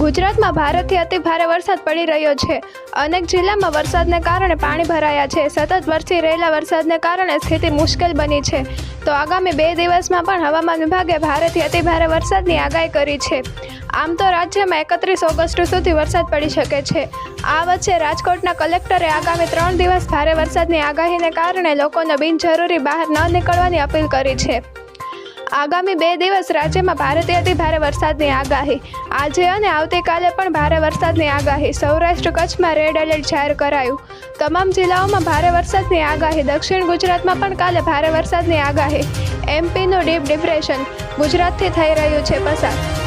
ગુજરાતમાં ભારેથી અતિ ભારે વરસાદ પડી રહ્યો છે. અનેક જિલ્લામાં વરસાદને કારણે પાણી ભરાયા છે. સતત વરસી રહેલા વરસાદને કારણે સ્થિતિ મુશ્કેલ બની છે. તો આગામી બે દિવસમાં પણ હવામાન વિભાગે ભારેથી અતિ ભારે વરસાદની આગાહી કરી છે. આમ તો રાજ્યમાં એકત્રીસ ઓગસ્ટ સુધી વરસાદ પડી શકે છે. આ વચ્ચે રાજકોટના કલેક્ટરે આગામી ત્રણ દિવસ ભારે વરસાદની આગાહીને કારણે લોકોને બિનજરૂરી બહાર ન નીકળવાની અપીલ કરી છે. આગામી બે દિવસ રાજ્યમાં ભારેથી અતિ ભારે વરસાદની આગાહી. આજે અને આવતીકાલે પણ ભારે વરસાદની આગાહી. સૌરાષ્ટ્ર કચ્છમાં રેડ એલર્ટ જાહેર કરાયું. તમામ જિલ્લાઓમાં ભારે વરસાદની આગાહી. દક્ષિણ ગુજરાતમાં પણ કાલે ભારે વરસાદની આગાહી. એમપીનું ડીપ ડિપ્રેશન ગુજરાતથી થઈ રહ્યું છે પસાર.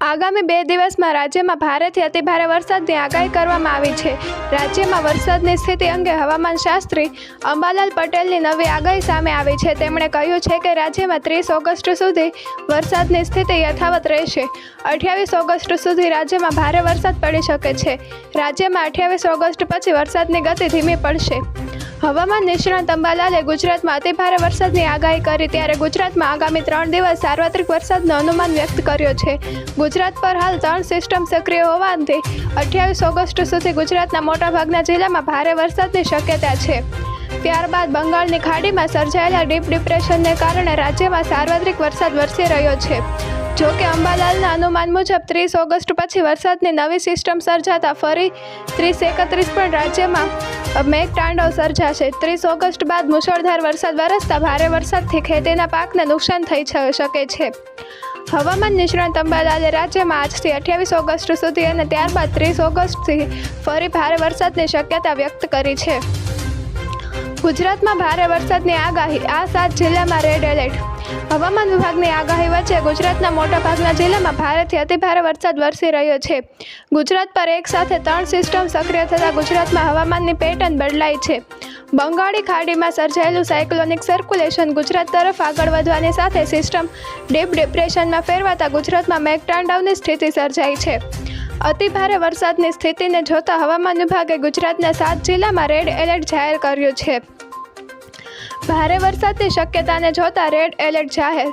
આગામી બે દિવસમાં રાજ્યમાં ભારેથી અતિભારે વરસાદની આગાહી કરવામાં આવી છે. રાજ્યમાં વરસાદની સ્થિતિ અંગે હવામાન શાસ્ત્રી અંબાલાલ પટેલની નવી આગાહી સામે આવી છે. તેમણે કહ્યું છે કે રાજ્યમાં ત્રીસ ઓગસ્ટ સુધી વરસાદની સ્થિતિ યથાવત રહેશે. અઠ્યાવીસ ઓગસ્ટ સુધી રાજ્યમાં ભારે વરસાદ પડી શકે છે. રાજ્યમાં અઠ્યાવીસ ઓગસ્ટ પછી વરસાદની ગતિ ધીમી પડશે. હવામાન નિષ્ણાત અંબાલાલે ગુજરાતમાં અતિભારે વરસાદની આગાહી કરી ત્યારે ગુજરાતમાં આગામી ત્રણ દિવસ સાર્વત્રિક વરસાદનો અનુમાન વ્યક્ત કર્યો છે. ગુજરાત પર હાલ ત્રણ સિસ્ટમ સક્રિય હોવાથી અઠ્યાવીસ ઓગસ્ટ સુધી ગુજરાતના મોટાભાગના જિલ્લામાં ભારે વરસાદની શક્યતા છે. ત્યારબાદ બંગાળની ખાડીમાં સર્જાયેલા ડીપ ડિપ્રેશનને કારણે રાજ્યમાં સાર્વત્રિક વરસાદ વરસી રહ્યો છે. જો કે અંબાલાલના અનુમાન મુજબ ત્રીસ ઓગસ્ટ પછી વરસાદની નવી સિસ્ટમ સર્જાતા ફરી ત્રીસ એકત્રીસ પણ રાજ્યમાં મેઘતાંડવ સર્જાશે. ત્રીસ ઓગસ્ટ બાદ મુશળધાર વરસાદ વરસતા ભારે વરસાદથી ખેતીના પાકને નુકસાન થઈ શકે છે. હવામાન નિષ્ણાત અંબાલાલે રાજ્યમાં આજથી અઠ્યાવીસ ઓગસ્ટ સુધી અને ત્યારબાદ ત્રીસ ઓગસ્ટથી ફરી ભારે વરસાદની શક્યતા વ્યક્ત કરી છે. ગુજરાતમાં ભારે વરસાદની આગાહી. આ સાત જિલ્લામાં રેડ એલર્ટ હવામાન વિભાગની આગાહી વચ્ચે ગુજરાતના મોટાભાગના જિલ્લામાં ભારેથી અતિભારે વરસાદ વરસી રહ્યો છે. ગુજરાત પર એક સાથે ત્રણ સિસ્ટમ સક્રિય થતાં ગુજરાતમાં હવામાનની પેટર્ન બદલાઈ છે. બંગાળી ખાડીમાં સર્જાયેલું સાયક્લોનિક સર્ક્યુલેશન ગુજરાત તરફ આગળ વધવાની સાથે સિસ્ટમ ડીપ ડિપ્રેશનમાં ફેરવાતા ગુજરાતમાં મેઘતાંડવની સ્થિતિ સર્જાઈ છે. અતિભારે વરસાદની સ્થિતિને જોતા હવામાન વિભાગે ગુજરાતના સાત જિલ્લામાં રેડ એલર્ટ જાહેર કર્યું છે. ભારે વરસાદની શક્યતાને જોતા રેડ એલર્ટ જાહેર.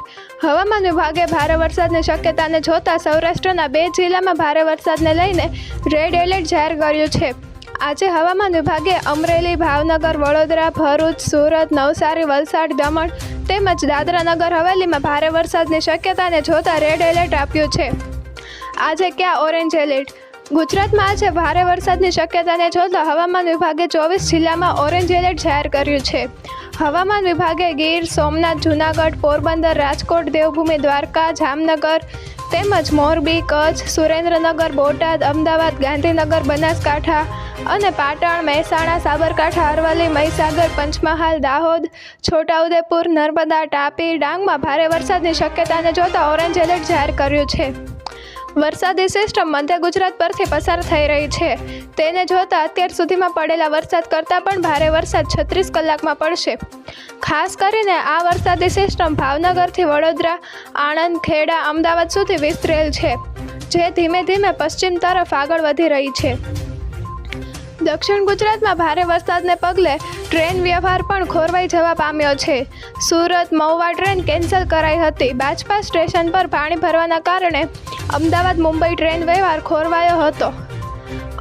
હવામાન વિભાગે ભારે વરસાદની શક્યતાને જોતા સૌરાષ્ટ્રના બે જિલ્લામાં ભારે વરસાદને લઈને રેડ એલર્ટ જાહેર કર્યું છે. આજે હવામાન વિભાગે અમરેલી, ભાવનગર, વડોદરા, ભરૂચ, સુરત, નવસારી, વલસાડ, દમણ તેમજ દાદરાનગર હવેલીમાં ભારે વરસાદની શક્યતાને જોતા રેડ એલર્ટ આપ્યું છે. આજે ક્યાં ઓરેન્જ એલર્ટ ગુજરાતમાં આજે ભારે વરસાદની શક્યતાને જોતા હવામાન વિભાગે ચોવીસ જિલ્લામાં ઓરેન્જ એલર્ટ જાહેર કર્યું છે. હવામાન વિભાગે ગીર, સોમનાથ, જૂનાગઢ, પોરબંદર, રાજકોટ, દેવભૂમિ, દ્વારકા, જામનગર તેમજ મોરબી, કચ્છ, સુરેન્દ્રનગર, બોટાદ, અમદાવાદ, ગાંધીનગર, બનાસકાંઠા અને પાટણ, મહેસાણા, સાબરકાંઠા, અરવલ્લી, મહીસાગર, પંચમહાલ, દાહોદ, છોટાઉદેપુર, નર્મદા, તાપી, ડાંગમાં ભારે વરસાદની શક્યતાને જોતા ઓરેન્જ એલર્ટ જાહેર કર્યું છે. વરસાદી સિસ્ટમ મધ્ય ગુજરાત પરથી પસાર થઈ રહી છે. તેને જોતા અત્યાર સુધીમાં પડેલા વરસાદ કરતાં પણ ભારે વરસાદ છત્રીસ કલાકમાં પડશે. ખાસ કરીને આ વરસાદી સિસ્ટમ ભાવનગરથી વડોદરા, આણંદ, ખેડા, અમદાવાદ સુધી વિસ્તરેલ છે, જે ધીમે ધીમે પશ્ચિમ તરફ આગળ વધી રહી છે. દક્ષિણ ગુજરાતમાં ભારે વરસાદને પગલે ટ્રેન વ્યવહાર પણ ખોરવાઈ જવા પામ્યો છે. સુરત, મહુવા ટ્રેન કેન્સલ કરાઈ હતી. બાજપા સ્ટેશન પર પાણી ભરવાના કારણે અમદાવાદ મુંબઈ ટ્રેન વ્યવહાર ખોરવાયો હતો.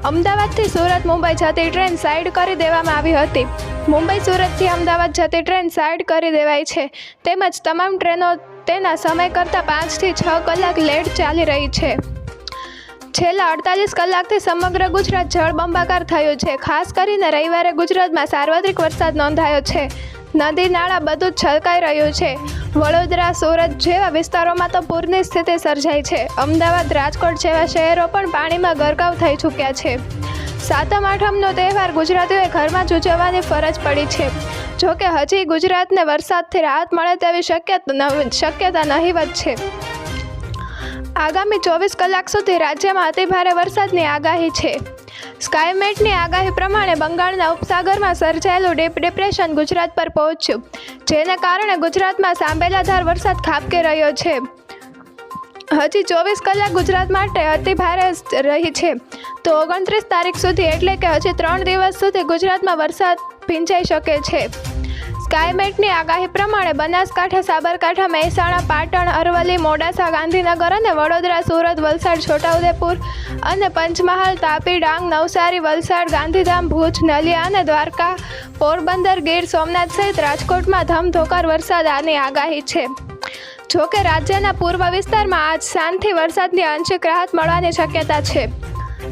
અમદાવાદથી સુરત મુંબઈ જતી ટ્રેન સાઈડ કરી દેવામાં આવી હતી. મુંબઈ સુરતથી અમદાવાદ જતી ટ્રેન સાઈડ કરી દેવાઈ છે. તેમજ તમામ ટ્રેનો તેના સમય કરતાં પાંચથી છ કલાક લેટ ચાલી રહી છે. છેલ્લા અડતાલીસ કલાકથી સમગ્ર ગુજરાત જળબંબાકાર થયું છે. ખાસ કરીને રવિવારે ગુજરાતમાં સાર્વત્રિક વરસાદ નોંધાયો છે. નદી નાળા બધું છલકાઈ રહ્યું છે. વડોદરા, સુરત જેવા વિસ્તારોમાં તો પૂરની સ્થિતિ સર્જાઈ છે. અમદાવાદ, રાજકોટ જેવા શહેરો પણ પાણીમાં ગરકાવ થઈ ચૂક્યા છે. સાતમ, આઠમનો તહેવાર ગુજરાતીઓએ ઘરમાં જ ઉજવવાની ફરજ પડી છે. જોકે હજી ગુજરાતને વરસાદથી રાહત મળે તેવી શક્યતા શક્યતા નહીવત છે. આગામી ચોવીસ કલાક સુધી રાજ્યમાં અતિભારે વરસાદની આગાહી છે. સ્કાયમેટની આગાહી પ્રમાણે બંગાળના ઉપસાગરમાં સર્જાયેલું ડીપ ડિપ્રેશન ગુજરાત પર પહોંચ્યું, જેને કારણે ગુજરાતમાં સાંભેલાધાર વરસાદ ખાબકે રહ્યો છે. હજી ચોવીસ કલાક ગુજરાત માટે અતિભારે રહી છે. તો ઓગણત્રીસ તારીખ સુધી એટલે કે હજી ત્રણ દિવસ સુધી ગુજરાતમાં વરસાદ ભીંજાઈ શકે છે. સ્કાયમેટની આગાહી પ્રમાણે બનાસકાંઠા, સાબરકાંઠા, મહેસાણા, પાટણ, અરવલ્લી, મોડાસા, ગાંધીનગર અને વડોદરા, સુરત, વલસાડ, છોટાઉદેપુર અને પંચમહાલ, તાપી, ડાંગ, નવસારી, વલસાડ, ગાંધીધામ, ભુજ, નલિયા અને દ્વારકા, પોરબંદર, ગીર, સોમનાથ સહિત રાજકોટમાં ધમધોકર વરસાદ આની આગાહી છે. જોકે રાજ્યના પૂર્વ વિસ્તારમાં આજ સાંજથી વરસાદની આંશિક રાહત મળવાની શક્યતા છે.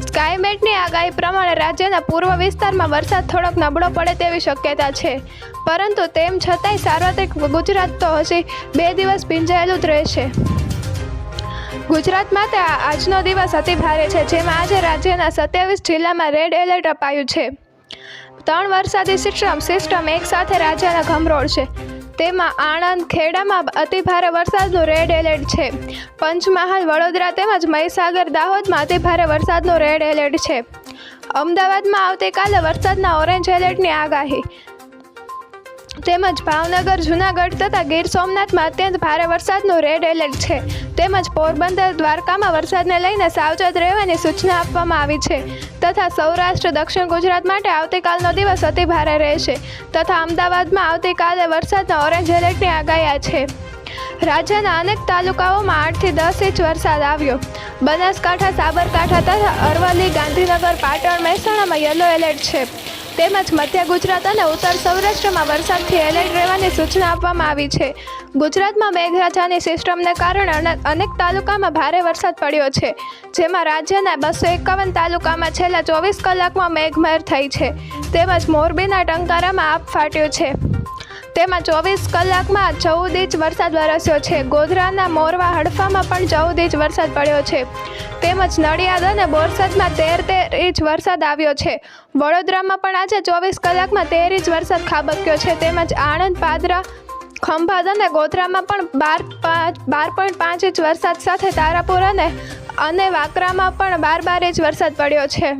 સ્કાયમેટની આગાહી પ્રમાણે રાજ્યના પૂર્વ વિસ્તારમાં વરસાદ થોડોક નબળો પડે તેવી શક્યતા છે. પરંતુ તેમ છતાંય સાર્વત્રિક ગુજરાત તો હજી બે દિવસ ભીંજાયેલું જ રહેશે. ગુજરાત માટે આ- આજનો દિવસ અતિ ભારે છે, જેમાં આજે રાજ્યના સત્યાવીસ જિલ્લામાં રેડ એલર્ટ અપાયું છે. ત્રણ વરસાદી સિસ્ટમ સિસ્ટમ એકસાથે રાજ્યના ગમરોળ છે. તેમાં આણંદ, ખેડામાં અતિભારે વરસાદનું રેડ એલર્ટ છે. પંચમહાલ, વડોદરા તેમજ મહીસાગર, દાહોદમાં અતિભારે વરસાદનો રેડ એલર્ટ છે. અમદાવાદમાં આવતીકાલે વરસાદના ઓરેન્જ એલર્ટની આગાહી. તેમજ ભાવનગર, જૂનાગઢ તથા ગીર સોમનાથમાં અત્યંત ભારે વરસાદનું રેડ એલર્ટ છે. તેમજ પોરબંદર, દ્વારકામાં વરસાદને લઈને સાવચેત રહેવાની સૂચના આપવામાં આવી છે. તથા સૌરાષ્ટ્ર, દક્ષિણ ગુજરાત માટે આવતીકાલનો દિવસ અતિ ભારે રહેશે. તથા અમદાવાદમાં આવતીકાલે વરસાદના ઓરેન્જ એલર્ટની આગાહી છે. રાજ્યના અનેક તાલુકાઓમાં આઠથી દસ ઇંચ વરસાદ આવ્યો. બનાસકાંઠા, સાબરકાંઠા તથા અરવલ્લી, ગાંધીનગર, પાટણ, મહેસાણામાં યલો એલર્ટ છે. તેમજ મધ્ય ગુજરાત અને ઉત્તર સૌરાષ્ટ્રમાં વરસાદથી એલર્ટ રહેવાની સૂચના આપવામાં આવી છે. ગુજરાતમાં મેઘરાજાની સિસ્ટમને કારણે અનેક તાલુકામાં ભારે વરસાદ પડ્યો છે. જેમાં રાજ્યના બસો એકાવન તાલુકામાં છેલ્લા ચોવીસ કલાકમાં મેઘમહેર થઈ છે. તેમજ મોરબીના ટંકારામાં આપ ફાટ્યો છે. તેમાં ચોવીસ કલાકમાં ચૌદ ઇંચ વરસાદ વરસ્યો છે. ગોધરાના મોરવા હડફામાં પણ ચૌદ ઇંચ વરસાદ પડ્યો છે. તેમજ નડિયાદ અને બોરસદમાં તેર તેર ઇંચ વરસાદ આવ્યો છે. વડોદરામાં પણ આજે ચોવીસ કલાકમાં તેર ઇંચ વરસાદ ખાબક્યો છે. તેમજ આણંદ, પાદરા, ખંભાત અને ગોધરામાં પણ બાર પાંચ, બાર પોઈન્ટ પાંચ ઇંચ વરસાદ સાથે તારાપુર અને અને વાકરામાં પણ બાર બાર ઇંચ વરસાદ પડ્યો છે.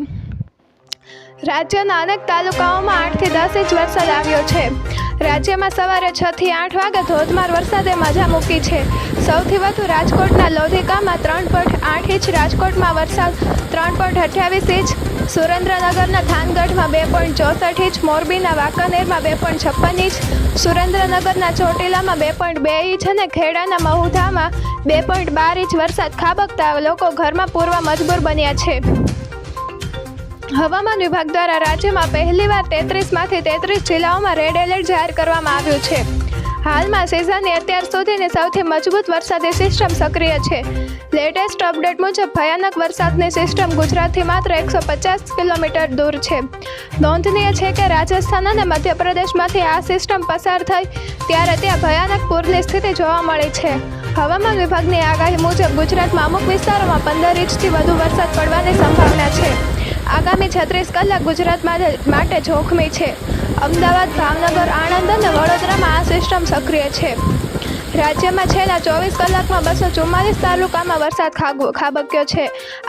રાજ્યના અનેક તાલુકાઓમાં આઠથી દસ ઇંચ વરસાદ આવ્યો છે. રાજ્યમાં સવારે છ થી આઠ વાગે ધોધમાર વરસાદે મજા મૂકી છે. સૌથી વધુ રાજકોટના લોધિકામાં ત્રણ પોઈન્ટ આઠ ઇંચ, રાજકોટમાં વરસાદ ત્રણ પોઈન્ટ અઠ્યાવીસ ઇંચ, સુરેન્દ્રનગરના થાનગઢમાં બે પોઈન્ટ ચોસઠ ઇંચ, મોરબીના વાંકાનેરમાં બે પોઈન્ટ છપ્પન ઇંચ, સુરેન્દ્રનગરના ચોટીલામાં બે પોઈન્ટ બે ઇંચ અને ખેડાના મહુધામાં બે પોઈન્ટ બાર ઇંચ વરસાદ ખાબકતા લોકો ઘરમાં પૂરવા મજબૂર બન્યા છે. હવામાન વિભાગ દ્વારા રાજ્યમાં પહેલીવાર તેત્રીસમાંથી તેત્રીસ જિલ્લાઓમાં રેડ એલર્ટ જાહેર કરવામાં આવ્યું છે. હાલમાં સિઝનની અત્યાર સુધીની સૌથી મજબૂત વરસાદી સિસ્ટમ સક્રિય છે. લેટેસ્ટ અપડેટ મુજબ ભયાનક વરસાદની સિસ્ટમ ગુજરાતથી માત્ર એકસો પચાસ કિલોમીટર દૂર છે. નોંધનીય છે કે રાજસ્થાન અને મધ્યપ્રદેશમાંથી આ સિસ્ટમ પસાર થઈ ત્યારે ત્યાં ભયાનક પૂરની સ્થિતિ જોવા મળી છે. હવામાન વિભાગની આગાહી મુજબ ગુજરાતમાં અમુક વિસ્તારોમાં પંદર ઇંચથી વધુ વરસાદ પડવાની સંભાવના છે. આગામી છત્રીસ કલાક ગુજરાત માટે જોખમી છે. અમદાવાદ, ભાવનગર, આણંદ અને વડોદરામાં આ સિસ્ટમ સક્રિય છે. રાજ્યમાં છેલ્લા ચોવીસ કલાકમાં બસો ચુમ્માલીસ તાલુકામાં વરસાદ ખાબક્યો છે.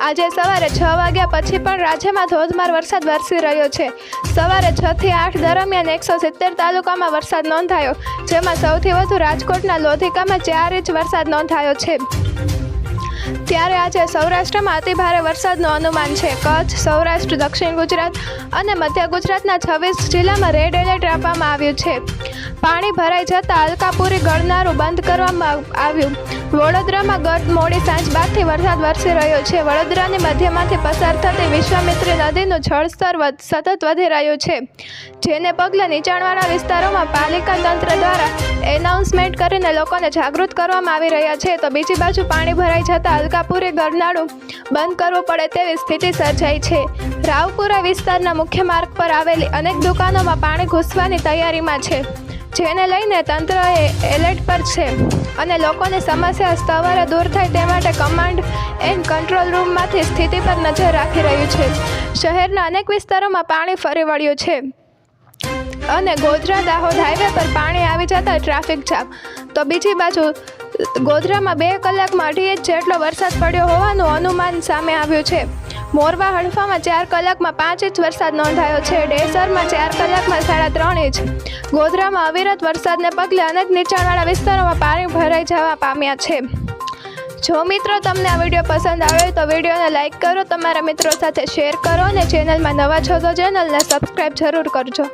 આજે સવારે છ વાગ્યા પછી પણ રાજ્યમાં ધોધમાર વરસાદ વરસી રહ્યો છે. સવારે છ થી આઠ દરમિયાન એકસો સિત્તેર તાલુકામાં વરસાદ નોંધાયો, જેમાં સૌથી વધુ રાજકોટના લોધિકામાં ચાર ઇંચ વરસાદ નોંધાયો છે. ત્યારે આજે સૌરાષ્ટ્રમાં અતિભારે વરસાદનું અનુમાન છે. કચ્છ, સૌરાષ્ટ્ર, દક્ષિણ ગુજરાત અને મધ્ય ગુજરાતના છવ્વીસ જિલ્લામાં રેડ એલર્ટ આપવામાં આવ્યું છે. પાણી ભરાઈ જતાં અલકાપુરી ગળનારું બંધ કરવામાં આવ્યું. વડોદરામાં ગત મોડી સાંજ બાદથી વરસાદ વરસી રહ્યો છે. વડોદરાની મધ્યમાંથી પસાર થતી વિશ્વામિત્રી નદીનું જળસ્તર સતત વધી રહ્યું છે. જેને પગલે નીચાણવાળા વિસ્તારોમાં પાલિકા તંત્ર દ્વારા એનાઉન્સમેન્ટ કરીને લોકોને જાગૃત કરવામાં આવી રહ્યા છે. તો બીજી બાજુ પાણી ભરાઈ જતાં અલકાપુરી ગરનાળું બંધ કરવું પડે તેવી સ્થિતિ સર્જાઈ છે. રાવપુરા વિસ્તારના મુખ્ય માર્ગ પર આવેલી અનેક દુકાનોમાં પાણી ઘૂસવાની તૈયારીમાં છે. જેને લઈને તંત્ર એ એલર્ટ પર છે અને લોકોની સમસ્યા સવારે દૂર થાય તે માટે કમાન્ડ એન્ડ કંટ્રોલ રૂમમાંથી સ્થિતિ પર નજર રાખી રહ્યું છે. શહેરના અનેક વિસ્તારોમાં પાણી ફરી વળ્યું છે અને ગોધરા દાહોદ હાઈવે પર પાણી આવી જતા ટ્રાફિક જામ. તો બીજી બાજુ, ગોધરામાં બે કલાકમાં અઢી ઇંચ જેટલો વરસાદ પડ્યો હોવાનું અનુમાન સામે આવ્યું છે. મોરવા હડફામાં ચાર કલાકમાં પાંચ ઇંચ વરસાદ નોંધાયો છે. ડેસરમાં ચાર કલાકમાં સાડા ત્રણ ઇંચ. ગોધરામાં અવિરત વરસાદને પગલે અનેક નીચાણવાળા વિસ્તારોમાં પાણી ભરાઈ જવા પામ્યા છે. જો મિત્રો તમને આ વીડિયો પસંદ આવે તો વિડીયોને લાઇક કરો, તમારા મિત્રો સાથે શેર કરો અને ચેનલમાં નવા છો તો ચેનલને સબસ્ક્રાઈબ જરૂર કરજો.